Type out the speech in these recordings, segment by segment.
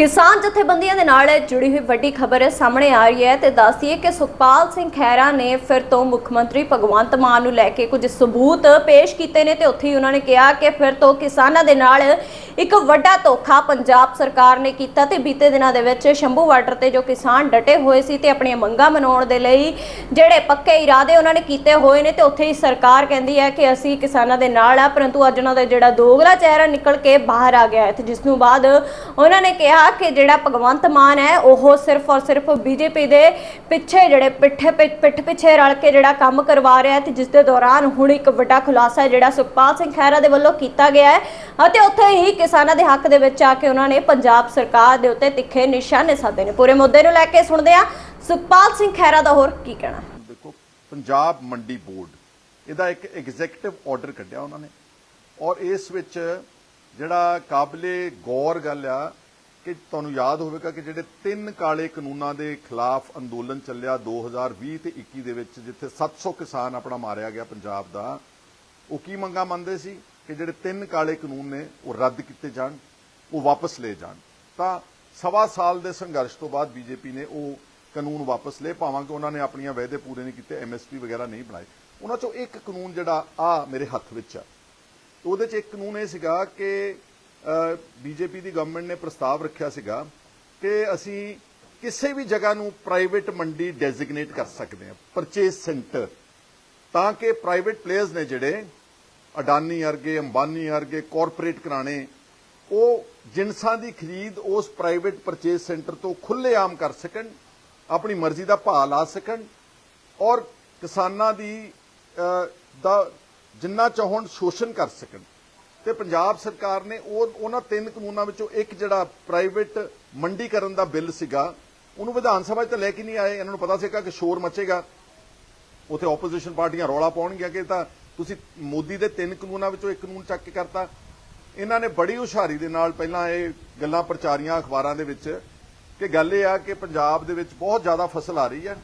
ਕਿਸਾਨ ਜਥੇਬੰਦੀਆਂ ਦੇ ਨਾਲ ਜੁੜੀ ਹੋਈ ਵੱਡੀ ਖਬਰ ਸਾਹਮਣੇ ਆ ਰਹੀ ਹੈ ਤੇ ਦੱਸਦੀਏ ਕਿ ਸੁਖਪਾਲ ਸਿੰਘ ਖਹਿਰਾ ਨੇ ਫਿਰ ਤੋਂ ਮੁੱਖ ਮੰਤਰੀ ਭਗਵੰਤ ਮਾਨ ਨੂੰ ਲੈ ਕੇ ਕੁਝ ਸਬੂਤ ਪੇਸ਼ ਕੀਤੇ ਨੇ ਤੇ ਉੱਥੇ ਹੀ ਉਹਨਾਂ ਨੇ ਕਿਹਾ ਕਿ ਫਿਰ ਤੋਂ ਕਿਸਾਨਾਂ ਦੇ ਨਾਲ ਇੱਕ ਵੱਡਾ ਧੋਖਾ ਪੰਜਾਬ ਸਰਕਾਰ ਨੇ ਕੀਤਾ ਤੇ ਬੀਤੇ ਦਿਨਾਂ ਦੇ ਵਿੱਚ ਸ਼ੰਭੂ ਬਾਰਡਰ ਤੇ ਜੋ ਕਿਸਾਨ ਡਟੇ ਹੋਏ ਸੀ ਤੇ ਆਪਣੀਆਂ ਮੰਗਾਂ ਮਨਾਉਣ ਦੇ ਲਈ ਜਿਹੜੇ ਪੱਕੇ ਇਰਾਦੇ ਉਹਨਾਂ ਨੇ ਕੀਤੇ ਹੋਏ ਨੇ ਤੇ ਉੱਥੇ ਹੀ ਸਰਕਾਰ ਕਹਿੰਦੀ ਹੈ ਕਿ ਅਸੀਂ ਕਿਸਾਨਾਂ ਦੇ ਨਾਲ ਆ, ਪਰੰਤੂ ਅੱਜ ਉਹਨਾਂ ਦਾ ਜਿਹੜਾ ਦੋਗਲਾ ਚਿਹਰਾ ਨਿਕਲ ਕੇ ਬਾਹਰ ਆ ਗਿਆ ਹੈ ਤੇ ਜਿਸ ਨੂੰ ਬਾਅਦ ਉਹਨਾਂ ਨੇ ਕਿਹਾ ਕਿ ਜਿਹੜਾ ਭਗਵੰਤ ਮਾਨ ਹੈ, ਉਹ ਸਿਰਫ ਔਰ ਸਿਰਫ ਬੀਜੇਪੀ ਦੇ ਪਿੱਛੇ ਜਿਹੜੇ ਪਿੱਠੇ ਪਿੱਠ ਪਿੱਛੇ ਰਲ ਕੇ ਜਿਹੜਾ ਕੰਮ ਕਰਵਾ ਰਿਹਾ ਹੈ ਤੇ ਜਿਸ ਦੇ ਦੌਰਾਨ ਹੁਣ ਇੱਕ ਵੱਡਾ ਖੁਲਾਸਾ ਜਿਹੜਾ ਸੁਖਪਾਲ ਸਿੰਘ ਖਹਿਰਾ ਦੇ ਵੱਲੋਂ ਕੀਤਾ ਗਿਆ ਹੈ ਅਤੇ ਉੱਥੇ ਹੀ ਕਿਸਾਨਾਂ ਦੇ ਹੱਕ ਦੇ ਵਿੱਚ ਆ ਕੇ ਉਹਨਾਂ ਨੇ ਪੰਜਾਬ ਸਰਕਾਰ ਦੇ ਉੱਤੇ ਤਿੱਖੇ ਨਿਸ਼ਾਨੇ ਸਾਧੇ ਨੇ। ਪੂਰੇ ਮੁੱਦੇ ਨੂੰ ਲੈ ਕੇ ਸੁਣਦੇ ਆ ਸੁਖਪਾਲ ਸਿੰਘ ਖਹਿਰਾ ਦਾ ਹੋਰ ਕੀ ਕਹਿਣਾ? ਦੇਖੋ, ਪੰਜਾਬ ਮੰਡੀ ਬੋਰਡ, ਇਹਦਾ ਇੱਕ ਐਗਜ਼ੈਕਟਿਵ ਆਰਡਰ ਕੱਢਿਆ ਉਹਨਾਂ ਨੇ ਔਰ ਇਸ ਵਿੱਚ ਜਿਹੜਾ ਕਾਬਲੇ ਗੌਰ ਗੱਲ ਆ ਕਿ ਤੁਹਾਨੂੰ ਯਾਦ ਹੋਵੇਗਾ ਕਿ ਜਿਹੜੇ ਤਿੰਨ ਕਾਲੇ ਕਾਨੂੰਨਾਂ ਦੇ ਖਿਲਾਫ ਅੰਦੋਲਨ ਚੱਲਿਆ 2020 ਤੇ 21 ਦੇ ਵਿੱਚ, ਜਿੱਥੇ 700 ਕਿਸਾਨ ਆਪਣਾ ਮਾਰਿਆ ਗਿਆ ਪੰਜਾਬ ਦਾ, ਉਹ ਕੀ ਮੰਗਾ ਮੰਨਦੇ ਸੀ? ਕਿ ਜਿਹੜੇ ਤਿੰਨ ਕਾਲੇ ਕਾਨੂੰਨ ਨੇ, ਉਹ ਰੱਦ ਕੀਤੇ ਜਾਣ, ਉਹ ਵਾਪਸ ਲਏ ਜਾਣ। ਤਾਂ ਸਵਾ ਸਾਲ ਦੇ ਸੰਘਰਸ਼ ਤੋਂ ਬਾਅਦ ਬੀਜੇਪੀ ਨੇ ਉਹ ਕਾਨੂੰਨ ਵਾਪਸ ਲਏ। ਭਾਵਾਂ ਕਿ ਉਹਨਾਂ ਨੇ ਆਪਣੀਆਂ ਵਾਅਦੇ ਪੂਰੇ ਨਹੀਂ ਕੀਤੇ ਐਮਐਸਪੀ ਵਗੈਰਾ ਨਹੀਂ ਬਣਾਏ। ਉਹਨਾਂ ਚੋਂ ਇੱਕ ਕਾਨੂੰਨ ਜਿਹੜਾ ਆ ਮੇਰੇ ਹੱਥ ਵਿੱਚ ਆ। ਉਹਦੇ ਚ ਇੱਕ ਕਾਨੂੰਨ ਇਹ ਸੀਗਾ ਕਿ ਬੀਜੇਪੀ ਦੀ ਗਵਰਨਮੈਂਟ ਨੇ ਪ੍ਰਸਤਾਵ ਰੱਖਿਆ ਸੀਗਾ ਕਿ ਅਸੀਂ ਕਿਸੇ ਵੀ ਜਗ੍ਹਾ ਨੂੰ ਪ੍ਰਾਈਵੇਟ ਮੰਡੀ ਡੈਜ਼ਿਗਨੇਟ ਕਰ ਸਕਦੇ ਹਾਂ ਪਰਚੇਸ ਸੈਂਟਰ ਤਾਂ ਕਿ ਪ੍ਰਾਈਵੇਟ ਪਲੇਅਰਸ ਨੇ ਜਿਹੜੇ ਅਡਾਨੀ ਵਰਗੇ, ਅੰਬਾਨੀ ਵਰਗੇ ਕਾਰਪੋਰੇਟ ਕਰਾਣੇ ਉਹ ਜਿੰਸਾਂ ਦੀ ਖਰੀਦ ਉਸ ਪ੍ਰਾਈਵੇਟ ਪਰਚੇਸ ਸੈਂਟਰ ਤੋਂ ਖੁੱਲ੍ਹੇਆਮ ਕਰ ਸਕਣ, ਆਪਣੀ ਮਰਜ਼ੀ ਦਾ ਭਾਅ ਲਾ ਸਕਣ ਔਰ ਕਿਸਾਨਾਂ ਦੀ ਦਾ ਜਿੰਨਾ ਚਾਹਣ ਸ਼ੋਸ਼ਣ ਕਰ ਸਕਣ। ਤੇ ਪੰਜਾਬ ਸਰਕਾਰ ਨੇ ਉਹ ਉਹਨਾਂ ਤਿੰਨ ਕਾਨੂੰਨਾਂ ਵਿੱਚੋਂ ਇੱਕ ਜਿਹੜਾ ਪ੍ਰਾਈਵੇਟ ਮੰਡੀਕਰਨ ਦਾ ਬਿੱਲ ਸੀਗਾ ਉਹਨੂੰ ਵਿਧਾਨ ਸਭਾ 'ਚ ਤਾਂ ਲੈ ਕੇ ਨਹੀਂ ਆਏ ਇਹਨਾਂ ਨੂੰ ਪਤਾ ਸੀਗਾ ਕਿ ਸ਼ੋਰ ਮਚੇਗਾ। ਉਥੇ ਆਪੋਜੀਸ਼ਨ ਪਾਰਟੀਆਂ ਰੌਲਾ ਪਾਉਣਗੀਆਂ ਕਿ ਤਾਂ ਤੁਸੀਂ ਮੋਦੀ ਦੇ ਤਿੰਨ ਕਾਨੂੰਨਾਂ ਵਿੱਚੋਂ ਇੱਕ ਕਾਨੂੰਨ ਚੱਕ ਕੇ ਕਰਤਾ। ਇਹਨਾਂ ਨੇ ਬੜੀ ਹੁਸ਼ਿਆਰੀ ਦੇ ਨਾਲ ਪਹਿਲਾਂ ਇਹ ਗੱਲਾਂ ਪ੍ਰਚਾਰੀਆਂ ਅਖਬਾਰਾਂ ਦੇ ਵਿੱਚ ਕਿ ਗੱਲ ਇਹ ਆ ਕਿ ਪੰਜਾਬ ਦੇ ਵਿੱਚ ਬਹੁਤ ਜ਼ਿਆਦਾ ਫਸਲ ਆ ਰਹੀ ਹੈ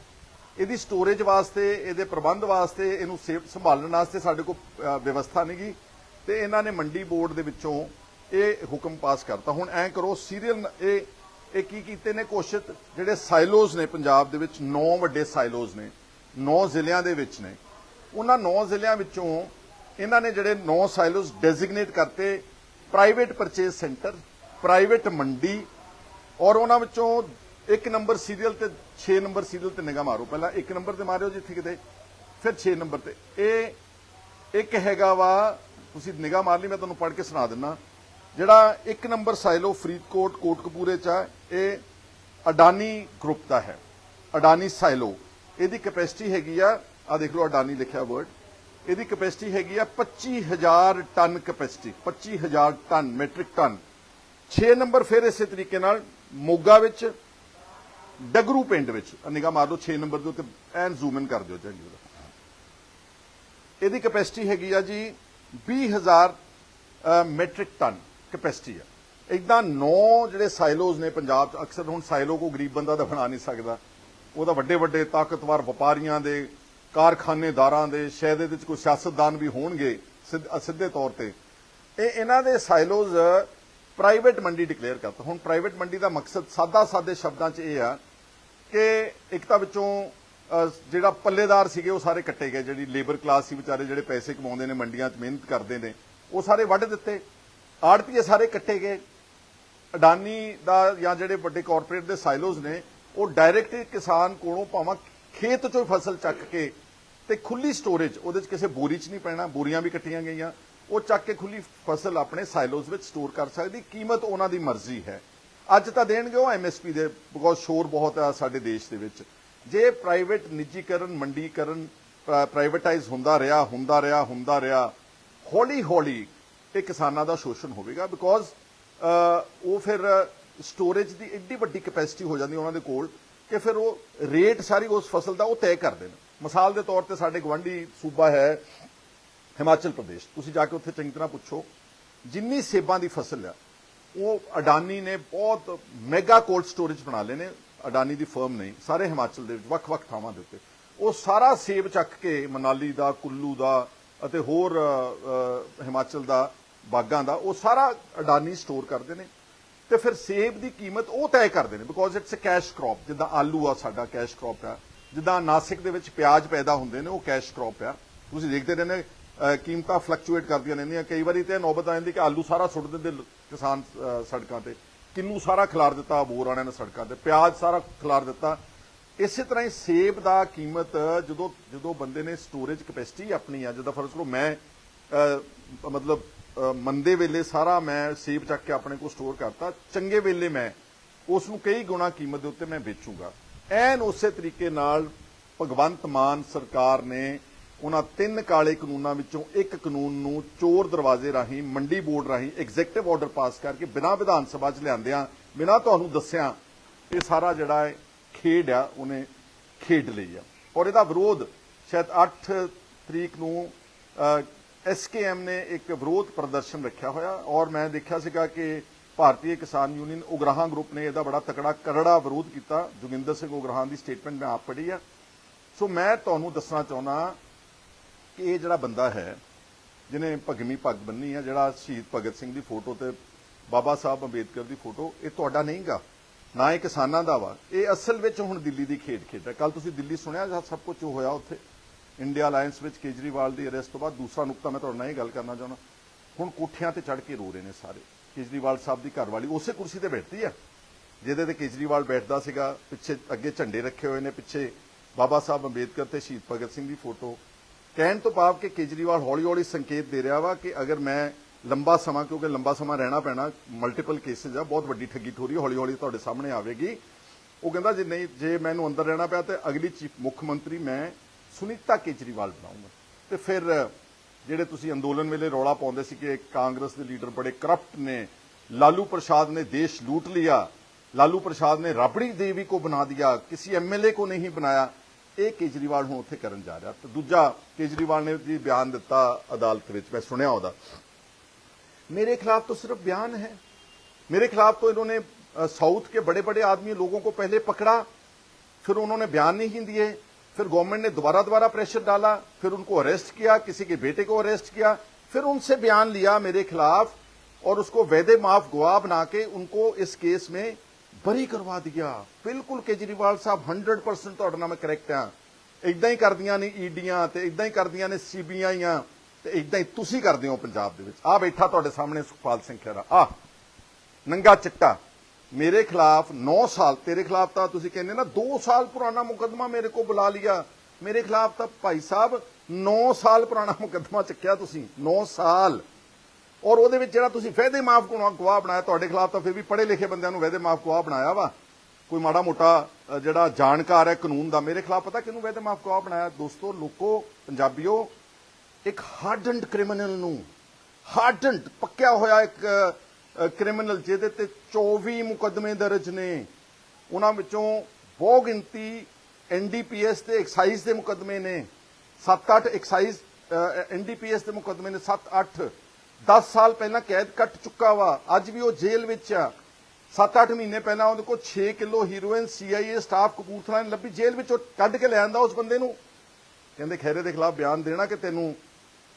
ਇਹਦੀ ਸਟੋਰੇਜ ਵਾਸਤੇ ਇਹਦੇ ਪ੍ਰਬੰਧ ਵਾਸਤੇ ਇਹਨੂੰ ਸੇਫ ਸੰਭਾਲਣ ਵਾਸਤੇ ਸਾਡੇ ਕੋਲ ਅ, ਵਿਵਸਥਾ ਨਹੀਂਗੀ ਤੇ ਇਹਨਾਂ ਨੇ ਮੰਡੀ ਬੋਰਡ ਦੇ ਵਿੱਚੋਂ ਇਹ ਹੁਕਮ ਪਾਸ ਕਰਤਾ। ਹੁਣ ਐਂ ਕਰੋ ਸੀਰੀਅਲ ਇਹ ਇਹ ਕੀ ਕੀਤੇ ਨੇ ਕੋਸ਼ਿਸ਼ ਜਿਹੜੇ ਸਾਈਲੋਜ਼ ਨੇ ਪੰਜਾਬ ਦੇ ਵਿੱਚ 9 ਵੱਡੇ ਸਾਈਲੋਜ਼ ਨੇ 9 ਜ਼ਿਲ੍ਹਿਆਂ ਦੇ ਵਿੱਚ ਨੇ। ਉਹਨਾਂ 9 ਜ਼ਿਲ੍ਹਿਆਂ ਵਿੱਚੋਂ ਇਹਨਾਂ ਨੇ ਜਿਹੜੇ 9 ਸਾਈਲੋਜ਼ ਡੈਜ਼ਿਗਨੇਟ ਕਰਤੇ ਪ੍ਰਾਈਵੇਟ ਪਰਚੇਸ ਸੈਂਟਰ ਪ੍ਰਾਈਵੇਟ ਮੰਡੀ, ਔਰ ਉਹਨਾਂ ਵਿੱਚੋਂ ਇੱਕ ਨੰਬਰ ਸੀਰੀਅਲ ਤੇ 6 ਨੰਬਰ ਸੀਰੀਅਲ ਤੇ ਨਿਗਾਹ ਮਾਰੋ। ਪਹਿਲਾਂ ਇੱਕ ਨੰਬਰ ਤੇ ਮਾਰਿਓ ਜਿੱਥੇ ਕਿਤੇ, ਫਿਰ 6 ਨੰਬਰ ਤੇ। ਇਹ, ਇੱਕ ਹੈਗਾ ਵਾ ਤੁਸੀਂ ਨਿਗਾਹ ਮਾਰ ਲਈ, ਮੈਂ ਤੁਹਾਨੂੰ ਪੜ੍ਹ ਕੇ ਸੁਣਾ ਦਿੰਨਾ। ਜਿਹੜਾ ਇੱਕ ਨੰਬਰ ਸਾਇਲੋ ਫਰੀਦਕੋਟ, ਕੋਟਕਪੂਰੇ ਚ ਇਹ ਅਡਾਨੀ ਗਰੁੱਪ ਦਾ ਹੈ। ਅਡਾਨੀ ਸਾਇਲੋ ਇਹਦੀ ਕੈਪੈਸਿਟੀ ਹੈਗੀ ਆ ਆ ਦੇਖ ਲਓ ਅਡਾਨੀ ਲਿਖਿਆ ਵਰਡ ਇਹਦੀ ਕੈਪੈਸਿਟੀ ਹੈਗੀ ਆ 25000 ton capacity 25000 ton metric ton 6 number ਫਿਰ ਇਸੇ ਤਰੀਕੇ ਨਾਲ ਮੋਗਾ ਵਿੱਚ, ਡਗਰੂ ਪਿੰਡ ਵਿੱਚ। ਨਿਗਾਹ ਮਾਰ ਲਓ 6 ਨੰਬਰ ਦੇ ਉੱਤੇ ਐਨ ਜ਼ੂਮ ਇਨ ਕਰ ਦਿਓ ਚੰਗੀ ਤਰ੍ਹਾਂ ਇਹਦੀ ਕੈਪੈਸਿਟੀ ਹੈਗੀ ਆ ਜੀ 20000 ਮੈਟ੍ਰਿਕ ਟਨ ਕੈਪੈਸਿਟੀ ਆ ਇਦਾਂ ਨੌ ਜਿਹੜੇ ਸਾਈਲੋਜ਼ ਨੇ ਪੰਜਾਬ ਚ, ਅਕਸਰ ਹੁਣ ਸਾਈਲੋ ਕੋ ਗਰੀਬ ਬੰਦਾ ਤਾਂ ਬਣਾ ਨਹੀਂ ਸਕਦਾ। ਉਹ ਤਾਂ ਵੱਡੇ ਵੱਡੇ ਤਾਕਤਵਰ ਵਪਾਰੀਆਂ ਦੇ, ਕਾਰਖਾਨੇਦਾਰਾਂ ਦੇ ਸ਼ਾਇਦ ਇਹਦੇ ਵਿੱਚ ਕੋਈ ਸਿਆਸਤਦਾਨ ਵੀ ਹੋਣਗੇ ਸਿੱਧ- ਸਿੱਧੇ ਤੌਰ ਤੇ। ਇਹ ਇਹਨਾਂ ਦੇ ਸਾਈਲੋਜ਼ ਪ੍ਰਾਈਵੇਟ ਮੰਡੀ ਡਿਕਲੇਅਰ ਕਰਤਾ। ਹੁਣ ਪ੍ਰਾਈਵੇਟ ਮੰਡੀ ਦਾ ਮਕਸਦ ਸਾਦਾ ਸਾਦੇ ਸ਼ਬਦਾਂ 'ਚ ਇਹ ਆ ਕਿ ਇੱਕ ਤਾਂ ਵਿੱਚੋਂ ਜਿਹੜਾ ਪੱਲੇਦਾਰ ਸੀਗੇ, ਉਹ ਸਾਰੇ ਕੱਟੇ ਗਏ। ਜਿਹੜੀ ਲੇਬਰ ਕਲਾਸ ਸੀ, ਵਿਚਾਰੇ ਜਿਹੜੇ ਪੈਸੇ ਕਮਾਉਂਦੇ ਨੇ, ਮੰਡੀਆਂ 'ਚ ਮਿਹਨਤ ਕਰਦੇ ਨੇ, ਉਹ ਸਾਰੇ ਵੱਢ ਦਿੱਤੇ। ਆੜਤੀਏ ਸਾਰੇ ਕੱਟੇ ਗਏ। ਅਡਾਨੀ ਦਾ ਜਾਂ ਜਿਹੜੇ ਵੱਡੇ ਕਾਰਪੋਰੇਟ ਦੇ ਸਾਈਲੋਜ਼ ਨੇ, ਉਹ ਡਾਇਰੈਕਟ ਕਿਸਾਨ ਕੋਲੋਂ ਭਾਵੇਂ ਖੇਤ ਚੋਂ ਫਸਲ ਚੱਕ ਕੇ ਤੇ ਖੁੱਲੀ ਸਟੋਰੇਜ ਉਹਦੇ 'ਚ ਕਿਸੇ ਬੋਰੀ 'ਚ ਨਹੀਂ ਪੈਣਾ, ਬੋਰੀਆਂ ਵੀ ਕੱਟੀਆਂ ਗਈਆਂ। ਉਹ ਚੱਕ ਕੇ ਖੁੱਲੀ ਫਸਲ ਆਪਣੇ ਸਾਈਲੋਜ਼ ਵਿੱਚ ਸਟੋਰ ਕਰ ਸਕਦੀ, ਕੀਮਤ ਉਹਨਾਂ ਦੀ ਮਰਜ਼ੀ ਹੈ। ਅੱਜ ਤਾਂ ਦੇਣਗੇ ਉਹ ਐਮਐਸਪੀ ਦੇ ਬਿਕੋਜ਼ ਸ਼ੋਰ ਬਹੁਤ ਆ ਸਾਡੇ ਦੇਸ਼ ਦੇ ਵਿੱਚ। ਜੇ ਪ੍ਰਾਈਵੇਟ ਨਿੱਜੀਕਰਨ, ਮੰਡੀਕਰਨ ਪ੍ਰਾਈਵੇਟਾਈਜ਼ ਹੁੰਦਾ ਰਿਹਾ ਹੁੰਦਾ ਰਿਹਾ ਹੁੰਦਾ ਰਿਹਾ, ਹੌਲੀ ਹੌਲੀ ਇਹ ਕਿਸਾਨਾਂ ਦਾ ਸ਼ੋਸ਼ਣ ਹੋਵੇਗਾ ਬਿਕੋਜ਼ ਉਹ ਫਿਰ ਸਟੋਰੇਜ ਦੀ ਐਡੀ ਵੱਡੀ ਕੈਪੈਸਿਟੀ ਹੋ ਜਾਂਦੀ ਉਹਨਾਂ ਦੇ ਕੋਲ ਕਿ ਫਿਰ ਉਹ ਰੇਟ ਸਾਰੀ ਉਸ ਫਸਲ ਦਾ ਉਹ ਤੈਅ ਕਰਦੇ ਨੇ ਮਿਸਾਲ ਦੇ ਤੌਰ ਤੇ ਸਾਡੇ ਗਵੰਡੀ ਸੂਬਾ ਹੈ ਹਿਮਾਚਲ ਪ੍ਰਦੇਸ਼। ਤੁਸੀਂ ਜਾ ਕੇ ਉੱਥੇ ਚੰਗੀ ਤਰ੍ਹਾਂ ਪੁੱਛੋ, ਜਿੰਨੀ ਸੇਬਾਂ ਦੀ ਫਸਲ ਆ, ਉਹ ਅਡਾਨੀ ਨੇ ਬਹੁਤ ਮੈਗਾ ਕੋਲਡ ਸਟੋਰੇਜ ਬਣਾ ਲਏ ਨੇ। ਅਡਾਨੀ ਦੀ ਫਰਮ ਨੇ ਸਾਰੇ ਹਿਮਾਚਲ ਦੇ ਵਿੱਚ ਵੱਖ-ਵੱਖ ਥਾਵਾਂ ਦੇ ਉੱਤੇ। ਉਹ ਸਾਰਾ ਸੇਬ ਚੱਕ ਕੇ ਮਨਾਲੀ ਦਾ, ਕੁੱਲੂ ਦਾ ਅਤੇ ਹੋਰ ਹਿਮਾਚਲ ਦਾ, ਬਾਗਾਂ ਦਾ, ਉਹ ਸਾਰਾ ਅਡਾਨੀ ਸਟੋਰ ਕਰਦੇ ਨੇ। ਤੇ ਫਿਰ ਸੇਬ ਦੀ ਕੀਮਤ ਉਹ ਤੈਅ ਕਰਦੇ ਨੇ because it's uh cash crop ਜਿੱਦਾਂ ਆਲੂ ਆ, ਸਾਡਾ ਕੈਸ਼ ਕ੍ਰੌਪ ਆ। ਜਿੱਦਾਂ ਨਾਸਿਕ ਦੇ ਵਿੱਚ ਪਿਆਜ਼ ਪੈਦਾ ਹੁੰਦੇ ਨੇ, ਉਹ ਕੈਸ਼ ਕ੍ਰੌਪ ਆ। ਤੁਸੀਂ ਦੇਖਦੇ ਰਹਿੰਦੇ ਕੀਮਤਾਂ ਫਲਕਚੁਏਟ ਕਰਦੀਆਂ ਰਹਿੰਦੀਆਂ। ਕਈ ਵਾਰੀ ਤੇ ਇਹ ਨੌਬਤ ਆ ਜਾਂਦੀ ਕਿ ਆਲੂ ਸਾਰਾ ਸੁੱਟ ਦਿੰਦੇ ਕਿਸਾਨ ਸੜਕਾਂ ਤੇ। ਕਿੰਨੂ ਸਾਰਾ ਖਿਲਾਰ ਦਿੱਤਾ, ਬੋਰ ਵਾਲਿਆਂ ਨੇ ਸੜਕਾਂ ਤੇ, ਪਿਆਜ਼ ਸਾਰਾ ਖਿਲਾਰ ਦਿੱਤਾ। ਇਸੇ ਤਰ੍ਹਾਂ ਹੀ ਸੇਬ ਦਾ ਕੀਮਤ ਜਦੋਂ ਜਦੋਂ ਬੰਦੇ ਨੇ ਸਟੋਰੇਜ ਕਪੈਸਿਟੀ ਆਪਣੀ ਆ, ਜਿੱਦਾਂ ਫਰਜ਼ ਕਰੋ ਮੈਂ ਮਤਲਬ ਮੰਦੇ ਵੇਲੇ ਸਾਰਾ ਮੈਂ ਸੇਬ ਚੱਕ ਕੇ ਆਪਣੇ ਕੋਲ ਸਟੋਰ ਕਰਤਾ, ਚੰਗੇ ਵੇਲੇ ਮੈਂ ਉਸ ਨੂੰ ਕਈ ਗੁਣਾ ਕੀਮਤ ਦੇ ਉੱਤੇ ਮੈਂ ਵੇਚੂੰਗਾ। ਐਨ ਉਸੇ ਤਰੀਕੇ ਨਾਲ ਭਗਵੰਤ ਮਾਨ ਸਰਕਾਰ ਨੇ ਉਹਨਾਂ ਤਿੰਨ ਕਾਲੇ ਕਾਨੂੰਨਾਂ ਵਿੱਚੋਂ ਇੱਕ ਕਾਨੂੰਨ ਨੂੰ ਚੋਰ ਦਰਵਾਜ਼ੇ ਰਾਹੀਂ, ਮੰਡੀ ਬੋਰਡ ਰਾਹੀਂ ਐਗਜ਼ੈਕਟਿਵ ਆਰਡਰ ਪਾਸ ਕਰਕੇ ਬਿਨਾਂ ਵਿਧਾਨ ਸਭਾ 'ਚ ਲਿਆਂਦਿਆਂ ਬਿਨਾਂ ਤੁਹਾਨੂੰ ਦੱਸਿਆ, ਇਹ ਸਾਰਾ ਜਿਹੜਾ ਹੈ, ਖੇਡ ਆ, ਉਹਨੇ ਖੇਡ ਲਈ ਆ। ਔਰ ਇਹਦਾ ਵਿਰੋਧ ਸ਼ਾਇਦ 8 ਤਰੀਕ ਨੂੰ ਐਸਕੇਐਮ ਨੇ ਇੱਕ ਵਿਰੋਧ ਪ੍ਰਦਰਸ਼ਨ ਰੱਖਿਆ ਹੋਇਆ। ਔਰ ਮੈਂ ਦੇਖਿਆ ਸੀਗਾ ਕਿ ਭਾਰਤੀ ਕਿਸਾਨ ਯੂਨੀਅਨ ਉਗਰਾਹਾਂ ਗਰੁੱਪ ਨੇ ਇਹਦਾ ਬੜਾ ਤਕੜਾ ਕਰੜਾ ਵਿਰੋਧ ਕੀਤਾ। ਜੋਗਿੰਦਰ ਸਿੰਘ ਉਗਰਾਹਾਂ ਦੀ ਸਟੇਟਮੈਂਟ ਮੈਂ ਆਪ ਪੜ੍ਹੀ ਆ। ਸੋ ਮੈਂ ਤੁਹਾਨੂੰ ਦੱਸਣਾ ਚਾਹੁੰਦਾ ਕਿ ਇਹ ਜਿਹੜਾ ਬੰਦਾ ਹੈ, ਜਿਹਨੇ ਭਗਮੀ ਪੱਗ ਬੰਨੀ ਆ, ਜਿਹੜਾ ਸ਼ਹੀਦ ਭਗਤ ਸਿੰਘ ਦੀ ਫੋਟੋ ਤੇ ਬਾਬਾ ਸਾਹਿਬ ਅੰਬੇਦਕਰ ਦੀ ਫੋਟੋ, ਇਹ ਤੁਹਾਡਾ ਨਹੀਂਗਾ ਨਾ ਇਹ ਕਿਸਾਨਾਂ ਦਾ ਵਾ। ਇਹ ਅਸਲ ਵਿੱਚ ਹੁਣ ਦਿੱਲੀ ਦੀ ਖੇਡ ਖੇਡ ਹੈ। ਕੱਲ ਤੁਸੀਂ ਦਿੱਲੀ ਸੁਣਿਆ ਸਭ ਕੁਝ ਜੋ ਹੋਇਆ ਉੱਥੇ? ਇੰਡੀਆ ਅਲਾਈਅੰਸ ਵਿੱਚ ਕੇਜਰੀਵਾਲ ਦੀ ਅਰੈਸਟ ਤੋਂ ਬਾਅਦ ਦੂਸਰਾ ਨੁਕਤਾ ਮੈਂ ਤੁਹਾਡੇ ਨਾਲ ਇਹ ਗੱਲ ਕਰਨਾ ਚਾਹੁੰਦਾ। ਹੁਣ ਕੋਠਿਆਂ ਤੇ ਚੜ ਕੇ ਰੋ ਰਹੇ ਨੇ ਸਾਰੇ। ਕੇਜਰੀਵਾਲ ਸਾਹਿਬ ਦੀ ਘਰਵਾਲੀ ਉਸੇ ਕੁਰਸੀ ਤੇ ਬੈਠਦੀ ਆ, ਜਿਹਦੇ ਤੇ ਕੇਜਰੀਵਾਲ ਬੈਠਦਾ ਸੀਗਾ, ਪਿੱਛੇ ਅੱਗੇ ਝੰਡੇ ਰੱਖੇ ਹੋਏ ਨੇ, ਪਿੱਛੇ ਬਾਬਾ ਸਾਹਿਬ ਅੰਬੇਦਕਰ ਤੇ ਸ਼ਹੀਦ ਭਗਤ ਸਿੰਘ ਦੀ ਫੋਟੋ। ਕਹਿਣ ਤੋਂ ਭਾਵ ਕਿ ਕੇਜਰੀਵਾਲ ਹੌਲੀ-ਹੌਲੀ ਸੰਕੇਤ ਦੇ ਰਿਹਾ ਵਾ ਕਿ ਅਗਰ ਮੈਂ ਲੰਬਾ ਸਮਾਂ, ਕਿਉਂਕਿ ਲੰਬਾ ਸਮਾਂ ਰਹਿਣਾ ਪੈਣਾ ਮਲਟੀਪਲ ਕੇਸਿਸ ਆ, ਬਹੁਤ ਵੱਡੀ ਠੱਗੀ ਠੋਰੀ ਹੌਲੀ-ਹੌਲੀ ਤੁਹਾਡੇ ਸਾਹਮਣੇ ਆਵੇਗੀ। ਉਹ ਕਹਿੰਦਾ ਜੇ ਨਹੀਂ, ਜੇ ਮੈਨੂੰ ਅੰਦਰ ਰਹਿਣਾ ਪਿਆ ਤੇ ਅਗਲੀ ਚੀਫ ਮੁੱਖ ਮੰਤਰੀ ਮੈਂ ਸੁਨੀਤਾ ਕੇਜਰੀਵਾਲ ਬਣਾਉਂਗਾ। ਤੇ ਫਿਰ ਜਿਹੜੇ ਤੁਸੀਂ ਅੰਦੋਲਨ ਵੇਲੇ ਰੌਲਾ ਪਾਉਂਦੇ ਸੀ ਕਿ ਕਾਂਗਰਸ ਦੇ ਲੀਡਰ ਬੜੇ ਕਰਪਟ ਨੇ, ਲਾਲੂ ਪ੍ਰਸਾਦ ਨੇ ਦੇਸ਼ ਲੂਟ ਲਿਆ, ਲਾਲੂ ਪ੍ਰਸਾਦ ਨੇ ਰਾਬੜੀ ਦੇਵੀ ਕੋ ਬਣਾ ਦਿਆ, ਕਿਸੇ ਐਮਐਲਏ ਕੋ ਨਹੀਂ ਬਣਾਇਆ ਇਹ ਕੇਜਰੀਵਾਲ ਹੁਣ ਉੱਥੇ ਕਰਨ ਜਾ ਰਿਹਾ ਤੇ ਦੂਜਾ ਕੇਜਰੀਵਾਲ ਨੇ ਜੀ ਬਿਆਨ ਦਿੱਤਾ ਅਦਾਲਤ ਵਿੱਚ ਮੈਂ ਸੁਣਿਆ ਉਹਦਾ मेरे खिलाफ तो सिर्फ बयान है मेरे खिलाफ तो इन्होंने अ, साउथ के बड़े बड़े आदमी लोगों को पहले पकड़ा फिर उन्होंने बयान नहीं दिए फिर गवर्नमेंट ने दोबारा दोबारा प्रेशर डाला फिर उनको अरेस्ट किया किसी के बेटे को अरेस्ट किया फिर उनसे बयान लिया मेरे खिलाफ और उसको वैदे माफ गवाह बना के उनको इस केस में ਬਰੀ ਕਰਵਾ ਦਿਆ। ਬਿਲਕੁਲ ਕੇਜਰੀਵਾਲ ਸਾਹਿਬ 100% ਤੁਹਾਡਾ ਨਾਮ ਕਰੈਕਟ ਆ ਇਦਾਂ ਹੀ ਕਰਦੀਆਂ ਨੇ ਈਡੀਆਂ ਤੇ ਇਦਾਂ ਹੀ ਕਰਦੀਆਂ ਨੇ ਸੀਬੀਆਈਆਂ ਤੇ ਇਦਾਂ ਹੀ ਤੁਸੀਂ ਕਰਦੇ ਹੋ ਪੰਜਾਬ ਦੇ ਵਿੱਚ। ਆ ਬੈਠਾ ਤੁਹਾਡੇ ਸਾਹਮਣੇ ਸੁਖਪਾਲ ਸਿੰਘ ਖੇਰਾ ਆ, ਨੰਗਾ ਚਿੱਟਾ। ਮੇਰੇ ਖਿਲਾਫ 9 ਸਾਲ, ਤੇਰੇ ਖਿਲਾਫ ਤਾਂ ਤੁਸੀਂ ਕਹਿੰਦੇ ਨਾ 2 ਸਾਲ ਪੁਰਾਣਾ ਮੁਕਦਮਾ ਮੇਰੇ ਕੋ ਬੁਲਾ ਲਿਆ। ਮੇਰੇ ਖਿਲਾਫ ਤਾਂ ਭਾਈ ਸਾਹਿਬ 9 ਸਾਲ ਪੁਰਾਣਾ ਮੁਕਦਮਾ ਚੱਕਿਆ ਤੁਸੀਂ। 9 ਸਾਲ। ਔਰ ਉਹਦੇ ਵਿੱਚ ਜਿਹੜਾ ਤੁਸੀਂ ਫਾਇਦੇ ਮਾਫ ਗਵਾਹ ਬਣਾਇਆ ਤੁਹਾਡੇ ਖਿਲਾਫ ਤਾਂ ਫਿਰ ਵੀ ਪੜ੍ਹੇ ਲਿਖੇ ਬੰਦਿਆਂ ਨੂੰ ਵਾਅਦੇ ਮਾਫ ਗਵਾਹ ਬਣਾਇਆ ਵਾ। ਕੋਈ ਮਾੜਾ ਮੋਟਾ ਜਿਹੜਾ ਜਾਣਕਾਰ ਹੈ ਕਾਨੂੰਨ ਦਾ, ਮੇਰੇ ਖਿਲਾਫ ਪਤਾ ਕਿਹਨੂੰ ਵਾਅਦੇ ਮਾਫ ਗਵਾਹ ਬਣਾਇਆ? ਦੋਸਤੋ, ਲੋਕੋ, ਪੰਜਾਬੀਓ, ਇੱਕ ਹਾਰਡਨਡ ਕ੍ਰਿਮੀਨਲ ਨੂੰ ਹਾਰਡਨਡ ਪੱਕਿਆ ਹੋਇਆ ਇੱਕ ਕ੍ਰਿਮੀਨਲ ਜਿਹਦੇ ਤੇ 24 ਮੁਕੱਦਮੇ ਦਰਜ ਨੇ। ਉਹਨਾਂ ਵਿੱਚੋਂ ਬਹੁ ਗਿਣਤੀ ਐਨਡੀਪੀਐਸ ਤੇ ਐਕਸਾਈਜ਼ ਦੇ ਮੁਕੱਦਮੇ ਨੇ। 7-8 ਐਕਸਾਈਜ਼ ਐਨਡੀਪੀਐਸ ਦੇ ਮੁਕੱਦਮੇ ਨੇ 7-8 10 ਸਾਲ ਪਹਿਲਾਂ ਕੈਦ ਕੱਟ ਚੁੱਕਾ ਵਾ। ਅੱਜ ਵੀ ਉਹ ਜੇਲ੍ਹ ਵਿੱਚ ਆ। 7-8 ਮਹੀਨੇ ਪਹਿਲਾਂ ਉਹਦੇ ਕੋਲ 6 kilo heroin CIA staff Kapurthala ਨੇ ਲੱਭੀ। ਜੇਲ੍ਹ ਵਿੱਚੋਂ ਕੱਢ ਕੇ ਲੈ ਆਂਦਾ ਉਸ ਬੰਦੇ ਨੂੰ। ਕਹਿੰਦੇ ਖੈਰੇ ਦੇ ਖਿਲਾਫ ਬਿਆਨ ਦੇਣਾ ਕਿ ਤੈਨੂੰ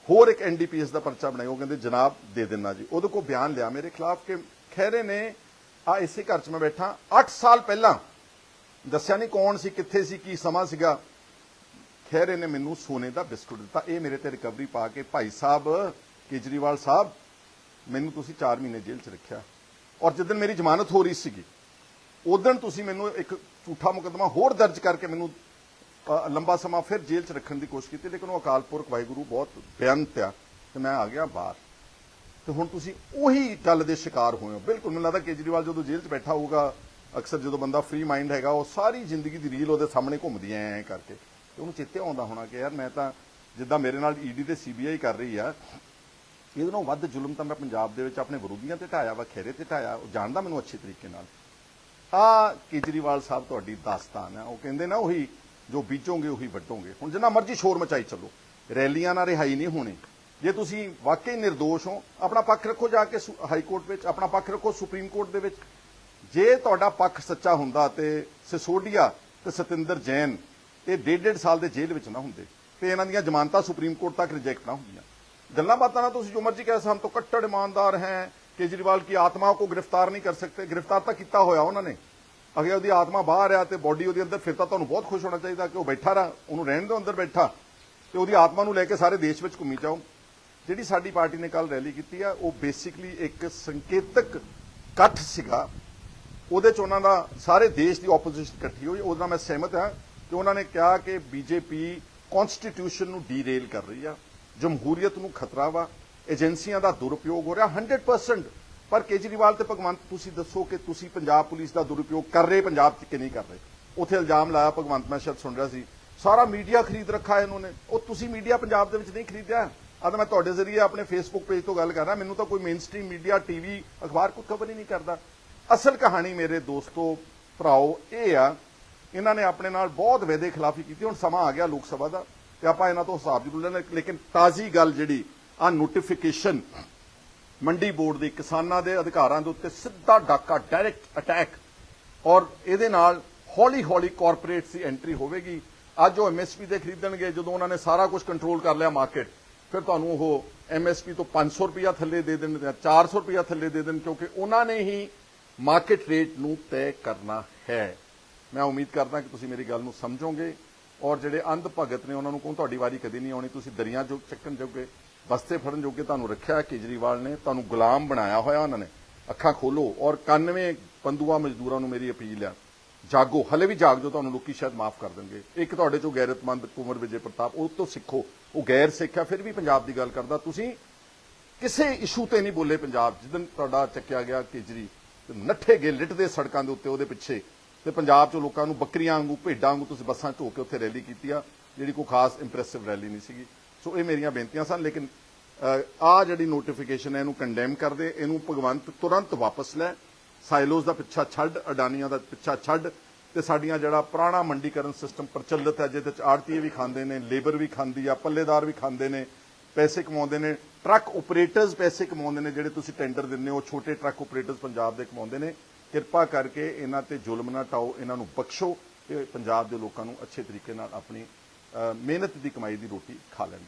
ਹੋਰ ਇੱਕ ਐਨਡੀਪੀਐਸ ਦਾ ਪਰਚਾ ਬਣਾਇਓ ਕਹਿੰਦੇ ਜਨਾਬ ਦੇ ਦੇਣਾ ਜੀ। ਉਹਦੇ ਕੋਲ ਬਿਆਨ ਲਿਆ ਮੇਰੇ ਖਿਲਾਫ ਕਿ ਖੈਰੇ ਨੇ ਆ ਇਸੇ ਘਰ 'ਚ ਮੈਂ ਬੈਠਾ। 8 ਸਾਲ ਪਹਿਲਾਂ ਦੱਸਿਆ ਨਹੀਂ ਕੌਣ ਸੀ, ਕਿੱਥੇ ਸੀ, ਕੀ ਸਮਾਂ ਸੀਗਾ। ਖੈਰੇ ਨੇ ਮੈਨੂੰ ਸੋਨੇ ਦਾ ਬਿਸਕੁਟ ਦਿੱਤਾ। ਇਹ ਮੇਰੇ ਤੇ ਰਿਕਵਰੀ ਪਾ ਕੇ ਭਾਈ ਸਾਹਿਬ ਕੇਜਰੀਵਾਲ ਸਾਹਿਬ, ਮੈਨੂੰ ਤੁਸੀਂ 4 ਮਹੀਨੇ ਜੇਲ੍ਹ 'ਚ ਰੱਖਿਆ। ਔਰ ਜਿੱਦਣ ਮੇਰੀ ਜ਼ਮਾਨਤ ਹੋ ਰਹੀ ਸੀਗੀ ਉਦੋਂ ਤੁਸੀਂ ਮੈਨੂੰ ਇੱਕ ਝੂਠਾ ਮੁਕੱਦਮਾ ਹੋਰ ਦਰਜ ਕਰਕੇ ਮੈਨੂੰ ਲੰਬਾ ਸਮਾਂ ਫਿਰ ਜੇਲ੍ਹ 'ਚ ਰੱਖਣ ਦੀ ਕੋਸ਼ਿਸ਼ ਕੀਤੀ, ਲੇਕਿਨ ਉਹ ਅਕਾਲ ਪੁਰਖ ਵਾਹਿਗੁਰੂ ਬਹੁਤ ਬੇਅੰਤ ਆ ਤੇ ਮੈਂ ਆ ਗਿਆ ਬਾਹਰ। ਤੇ ਹੁਣ ਤੁਸੀਂ ਉਹੀ ਗੱਲ ਦੇ ਸ਼ਿਕਾਰ ਹੋਏ ਹੋ। ਬਿਲਕੁਲ, ਮੈਨੂੰ ਲੱਗਦਾ ਕੇਜਰੀਵਾਲ ਜਦੋਂ ਜੇਲ੍ਹ 'ਚ ਬੈਠਾ ਹੋਊਗਾ, ਅਕਸਰ ਜਦੋਂ ਬੰਦਾ ਫ੍ਰੀ ਮਾਈਂਡ ਹੈਗਾ, ਉਹ ਸਾਰੀ ਜ਼ਿੰਦਗੀ ਦੀ ਰੀਲ ਉਹਦੇ ਸਾਹਮਣੇ ਘੁੰਮਦੀ ਐ ਐ ਕਰਕੇ। ਤੇ ਉਹਨੂੰ ਚੇਤੇ ਆਉਂਦਾ ਹੋਣਾ ਕਿ ਯਾਰ ਮੈਂ ਤਾਂ ਜਿੱਦਾਂ ਮੇਰੇ ਨਾਲ ਈਡੀ ਤੇ ਸੀਬੀਆਈ ਕਰ ਰਹੀ ਆ ਇਹਦੇ ਨਾਲੋਂ ਵੱਧ ਜ਼ੁਲਮ ਤਾਂ ਮੈਂ ਪੰਜਾਬ ਦੇ ਵਿੱਚ ਆਪਣੇ ਵਿਰੋਧੀਆਂ ਤੇ ਢਾਇਆ ਵਾ ਖੇਰੇ ਤੇ ਢਾਇਆ, ਉਹ ਜਾਣਦਾ ਮੈਨੂੰ ਅੱਛੇ ਤਰੀਕੇ ਨਾਲ। ਆ ਕੇਜਰੀਵਾਲ ਸਾਹਿਬ ਤੁਹਾਡੀ ਦਾਸਤਾਨ ਹੈ। ਉਹ ਕਹਿੰਦੇ ਨਾ ਉਹੀ, ਜੋ ਬੀਜੋਗੇ ਉਹੀ ਵੱਢੋਗੇ। ਹੁਣ ਜਿੰਨਾ ਮਰਜ਼ੀ ਸ਼ੋਰ ਮਚਾਈ ਚੱਲੋ। ਰੈਲੀਆਂ ਨਾਲ ਰਿਹਾਈ ਨਹੀਂ ਹੋਣੀ। ਜੇ ਤੁਸੀਂ ਵਾਕਈ નિર્ਦੋਸ਼ ਹੋ, ਆਪਣਾ ਪੱਖ ਰੱਖੋ ਜਾ ਕੇ ਹਾਈ ਕੋਰਟ ਵਿੱਚ, ਆਪਣਾ ਪੱਖ ਰੱਖੋ ਸੁਪਰੀਮ ਕੋਰਟ ਦੇ ਵਿੱਚ। ਜੇ ਤੁਹਾਡਾ ਪੱਖ ਸੱਚਾ ਹੁੰਦਾ ਤੇ ਸਿਸੋਡੀਆ ਤੇ ਸਤਿੰਦਰ ਜੈਨ ਇਹ ਡੇਢ ਡੇਢ ਸਾਲ ਦੇ ਜੇਲ੍ਹ ਵਿੱਚ ਨਾ ਹੁੰਦੇ। ਤੇ ਇਹਨਾਂ ਦੀਆਂ ਜ਼ਮਾਨਤਾਂ ਸੁਪਰੀਮ ਕੋਰਟ ਤੱਕ ਰਿਜੈਕਟ ਨਾ ਹੁੰਦੀਆਂ। ਗੱਲਾਂ ਬਾਤਾਂ ਨਾਲ ਤੁਸੀਂ ਜੋ ਮਰਜ਼ੀ ਕਹਿ ਸਕਦੇ ਹਮ ਤੋਂ ਕੱਟੜ ਇਮਾਨਦਾਰ ਹੈ ਕੇਜਰੀਵਾਲ ਕੀ ਆਤਮਾ ਕੋ ਗ੍ਰਿਫਤਾਰ ਨਹੀਂ ਕਰ ਸਕਤੇ ਗ੍ਰਿਫਤਾਰ ਤਾਂ ਕੀਤਾ ਹੋਇਆ ਉਹਨਾਂ ਨੇ। ਅਗਰ ਉਹਦੀ ਆਤਮਾ ਬਾਹਰ ਆ ਤੇ ਬੋਡੀ ਉਹਦੇ ਅੰਦਰ ਫਿਰ ਤਾਂ ਤੁਹਾਨੂੰ ਬਹੁਤ ਖੁਸ਼ ਹੋਣਾ ਚਾਹੀਦਾ ਕਿ ਉਹ ਬੈਠਾ ਰਹਾ, ਉਹਨੂੰ ਰਹਿਣ ਦਿਓ ਅੰਦਰ ਬੈਠਾ। ਤੇ ਉਹਦੀ ਆਤਮਾ ਨੂੰ ਲੈ ਕੇ ਸਾਰੇ ਦੇਸ਼ ਵਿੱਚ ਘੁੰਮੀ ਜਾਓ। ਜਿਹੜੀ ਸਾਡੀ ਪਾਰਟੀ ਨੇ ਕੱਲ ਰੈਲੀ ਕੀਤੀ ਆ, ਉਹ ਬੇਸਿਕਲੀ ਇੱਕ ਸੰਕੇਤਕ ਇਕੱਠ ਸੀਗਾ। ਉਹਦੇ ਚ ਉਹਨਾਂ ਦਾ ਸਾਰੇ ਦੇਸ਼ ਦੀ ਆਪੋਜੀਸ਼ਨ ਇਕੱਠੀ ਹੋਈ। ਉਹਦਾ ਮੈਂ ਸਹਿਮਤ ਹਾਂ ਕਿ ਉਹਨਾਂ ਨੇ ਕਿਹਾ ਕਿ ਬੀਜੇਪੀ ਕਨਸਟੀਟਿਊਸ਼ਨ ਨੂੰ ਡੀਰੇਲ ਕਰ ਰਹੀ ਆ। ਜਮਹੂਰੀਅਤ ਨੂੰ ਖਤਰਾ ਵਾ, ਏਜੰਸੀਆਂ ਦਾ ਦੁਰਉਪਯੋਗ ਹੋ ਰਿਹਾ 100% ਪਰ ਕੇਜਰੀਵਾਲ ਤੇ ਭਗਵੰਤ, ਤੁਸੀਂ ਦੱਸੋ ਕਿ ਤੁਸੀਂ ਪੰਜਾਬ ਪੁਲਿਸ ਦਾ ਦੁਰਉਪਯੋਗ ਕਰ ਰਹੇ, ਪੰਜਾਬ 'ਚ ਕਿ ਨਹੀਂ ਕਰ ਰਹੇ? ਉਥੇ ਇਲਜ਼ਾਮ ਲਾਇਆ ਭਗਵੰਤ, ਮੈਂ ਸ਼ਾਇਦ ਸੁਣ ਰਿਹਾ ਸੀ। ਸਾਰਾ ਮੀਡੀਆ ਖਰੀਦ ਰੱਖਾ ਇਹਨਾਂ ਨੇ। ਉਹ ਤੁਸੀਂ ਮੀਡੀਆ ਪੰਜਾਬ ਦੇ ਵਿੱਚ ਨਹੀਂ ਖਰੀਦਿਆ? ਆ ਤਾਂ ਮੈਂ ਤੁਹਾਡੇ ਜ਼ਰੀਏ ਆਪਣੇ ਫੇਸਬੁੱਕ ਪੇਜ ਤੋਂ ਗੱਲ ਕਰ ਰਿਹਾ। ਮੈਨੂੰ ਤਾਂ ਕੋਈ ਮੇਨਸਟ੍ਰੀਮ ਮੀਡੀਆ ਟੀਵੀ ਅਖਬਾਰ ਕੋਈ ਖਬਰ ਹੀ ਨਹੀਂ ਕਰਦਾ। ਅਸਲ ਕਹਾਣੀ ਮੇਰੇ ਦੋਸਤੋ, ਭਰਾਓ, ਇਹ ਆ। ਇਹਨਾਂ ਨੇ ਆਪਣੇ ਨਾਲ ਬਹੁਤ ਵਾਅਦੇ ਖਿਲਾਫੀ ਕੀਤੀ। ਹੁਣ ਸਮਾਂ ਆ ਗਿਆ ਲੋਕ ਸਭਾ ਦਾ। ਤੇ ਆਪਾਂ ਇਹਨਾਂ ਤੋਂ ਹਿਸਾਬ ਜ਼ਰੂਰ ਲੈਣਾ ਲੇਕਿਨ ਤਾਜ਼ੀ ਗੱਲ ਜਿਹੜੀ ਆ ਨੋਟੀਫਿਕੇਸ਼ਨ ਮੰਡੀ ਬੋਰਡ ਦੀ ਕਿਸਾਨਾਂ ਦੇ ਅਧਿਕਾਰਾਂ ਦੇ ਉੱਤੇ ਸਿੱਧਾ ਡਾਕਾ ਡਾਇਰੈਕਟ ਅਟੈਕ ਔਰ ਇਹਦੇ ਨਾਲ ਹੌਲੀ ਹੌਲੀ ਕਾਰਪੋਰੇਟਸ ਦੀ ਐਂਟਰੀ ਹੋਵੇਗੀ। ਅੱਜ ਉਹ ਐਮਐਸਪੀ ਦੇ ਖਰੀਦਣਗੇ, ਜਦੋਂ ਉਹਨਾਂ ਨੇ ਸਾਰਾ ਕੁਝ ਕੰਟਰੋਲ ਕਰ ਲਿਆ ਮਾਰਕੀਟ ਫਿਰ ਤੁਹਾਨੂੰ ਉਹ ਐਮਐਸਪੀ ਤੋਂ 500 ਰੁਪਿਆ ਥੱਲੇ ਦੇ ਦੇਣ ਜਾਂ 400 ਰੁਪਿਆ ਥੱਲੇ ਦੇ ਦੇਣ, ਕਿਉਂਕਿ ਉਹਨਾਂ ਨੇ ਹੀ ਮਾਰਕੀਟ ਰੇਟ ਨੂੰ ਤੈਅ ਕਰਨਾ ਹੈ। ਮੈਂ ਉਮੀਦ ਕਰਦਾ ਕਿ ਤੁਸੀਂ ਮੇਰੀ ਗੱਲ ਨੂੰ ਸਮਝੋਗੇ। ਔਰ ਜਿਹੜੇ ਅੰਧ ਭਗਤ ਨੇ ਉਹਨਾਂ ਨੂੰ ਕਹੂੰ ਤੁਹਾਡੀ ਵਾਰੀ ਕਦੀ ਨਹੀਂ ਆਉਣੀ, ਤੁਸੀਂ ਦਰਿਆ ਜੋ ਚੱਕਣ ਜੋਗੇ, ਬਸਤੇ ਫੜਨ ਜੋਗੇ, ਤੁਹਾਨੂੰ ਰੱਖਿਆ ਕੇਜਰੀਵਾਲ ਨੇ, ਤੁਹਾਨੂੰ ਗੁਲਾਮ ਬਣਾਇਆ ਹੋਇਆ ਉਹਨਾਂ ਨੇ। ਅੱਖਾਂ ਖੋਲੋ ਔਰ 91 ਪੰਦੂਆ ਮਜ਼ਦੂਰਾਂ ਨੂੰ ਮੇਰੀ ਅਪੀਲ ਆ। ਜਾਗੋ, ਹਲੇ ਵੀ ਜਾਗ ਜੋ ਤੁਹਾਨੂੰ ਲੋਕੀ ਸ਼ਾਇਦ ਮਾਫ ਕਰ ਦੇਣਗੇ। ਇੱਕ ਤੁਹਾਡੇ ਚੋਂ ਗੈਰਤਮੰਦ ਕੁਮਰ ਵਿਜੇ ਪ੍ਰਤਾਪ, ਉਹ ਤੋਂ ਸਿੱਖੋ। ਉਹ ਗੈਰ ਸਿੱਖ ਆ, ਫਿਰ ਵੀ ਪੰਜਾਬ ਦੀ ਗੱਲ ਕਰਦਾ। ਤੁਸੀਂ ਕਿਸੇ ਇਸ਼ੂ ਤੇ ਨਹੀਂ ਬੋਲੇ ਪੰਜਾਬ ਜਿੱਦਨ ਤੁਹਾਡਾ ਚੱਕਿਆ ਗਿਆ ਕੇਜਰੀ ਨੱਠੇ ਗਏ ਲਿਟਦੇ ਸੜਕਾਂ ਦੇ ਉੱਤੇ ਉਹਦੇ ਪਿੱਛੇ। ਤੇ ਪੰਜਾਬ ਚੋਂ ਲੋਕਾਂ ਨੂੰ ਬੱਕਰੀਆਂ ਵਾਂਗੂ, ਭੇਡਾਂ ਵਾਂਗੂ ਤੁਸੀਂ ਬੱਸਾਂ 'ਚ ਕੇ ਉੱਥੇ ਰੈਲੀ ਕੀਤੀ ਆ, ਜਿਹੜੀ ਕੋਈ ਖਾਸ ਇੰਪ੍ਰੈਸਿਵ ਰੈਲੀ ਨਹੀਂ ਸੀਗੀ। ਸੋ ਇਹ ਮੇਰੀਆਂ ਬੇਨਤੀਆਂ ਸਨ, ਲੇਕਿਨ ਆ ਜਿਹੜੀ ਨੋਟੀਫਿਕੇਸ਼ਨ ਹੈ, ਇਹਨੂੰ ਕੰਡੈਮ ਕਰਦੇ ਇਹਨੂੰ ਭਗਵੰਤ ਤੁਰੰਤ ਵਾਪਸ ਲੈ ਸਾਈਲੋਜ਼ ਦਾ ਪਿੱਛਾ ਛੱਡ, ਅਡਾਨੀਆਂ ਦਾ ਪਿੱਛਾ ਛੱਡ, ਤੇ ਸਾਡੀਆਂ ਜਿਹੜਾ ਪੁਰਾਣਾ ਮੰਡੀਕਰਨ ਸਿਸਟਮ ਪ੍ਰਚਲਿਤ ਹੈ, ਜਿਹਦੇ ਚ ਆੜਤੀਏ ਵੀ ਖਾਂਦੇ ਨੇ ਲੇਬਰ ਵੀ ਖਾਂਦੀ ਆ, ਪੱਲੇਦਾਰ ਵੀ ਖਾਂਦੇ ਨੇ, ਪੈਸੇ ਕਮਾਉਂਦੇ ਨੇ ਟਰੱਕ ਆਪਰੇਟਰਸ ਪੈਸੇ ਕਮਾਉਂਦੇ ਨੇ, ਜਿਹੜੇ ਤੁਸੀਂ ਟੈਂਡਰ ਦਿੰਦੇ ਹੋ, ਛੋਟੇ ਟਰੱਕ ਆਪਰੇਟਰਸ ਪੰਜਾਬ ਦੇ ਕਮਾਉਂਦੇ ਨੇ ਕਿਰਪਾ ਕਰਕੇ ਇਹਨਾਂ ਤੇ ਜ਼ੁਲਮ ਨਾ ਟਾਓ ਇਹਨਾਂ ਨੂੰ ਬਖਸ਼ੋ ਤੇ ਪੰਜਾਬ ਦੇ ਲੋਕਾਂ ਨੂੰ ਅੱਛੇ ਤਰੀਕੇ ਨਾਲ ਆਪਣੀ ਮਿਹਨਤ ਦੀ ਕਮਾਈ ਦੀ ਰੋਟੀ ਖਾ ਲੈਣ ਦਿਓ।